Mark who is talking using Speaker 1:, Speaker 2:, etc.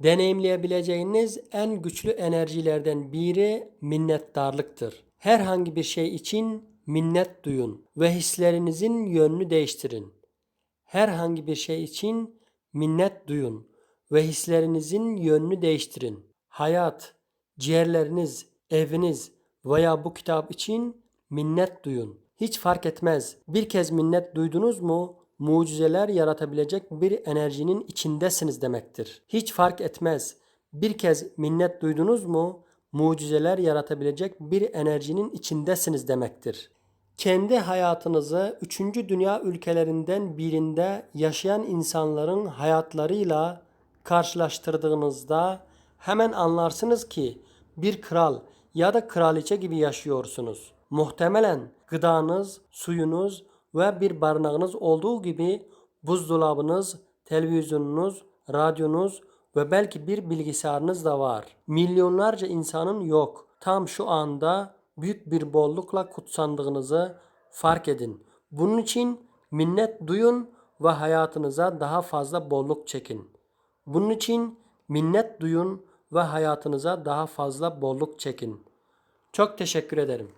Speaker 1: Deneyimleyebileceğiniz en güçlü enerjilerden biri minnettarlıktır. Herhangi bir şey için minnet duyun ve hislerinizin yönünü değiştirin. Herhangi bir şey için minnet duyun ve hislerinizin yönünü değiştirin. Hayat, ciğerleriniz, eviniz veya bu kitap için minnet duyun. Hiç fark etmez. Bir kez minnet duydunuz mu mucizeler yaratabilecek bir enerjinin içindesiniz demektir. Hiç fark etmez. Bir kez minnet duydunuz mu mucizeler yaratabilecek bir enerjinin içindesiniz demektir. Kendi hayatınızı 3. dünya ülkelerinden birinde yaşayan insanların hayatlarıyla karşılaştırdığınızda hemen anlarsınız ki bir kral ya da kraliçe gibi yaşıyorsunuz. Muhtemelen gıdanız, suyunuz ve bir barınağınız olduğu gibi buzdolabınız, televizyonunuz, radyonuz ve belki bir bilgisayarınız da var. Milyonlarca insanın yok. Tam şu anda büyük bir bollukla kutsandığınızı fark edin. Bunun için minnet duyun ve hayatınıza daha fazla bolluk çekin. Bunun için minnet duyun ve hayatınıza daha fazla bolluk çekin. Çok teşekkür ederim.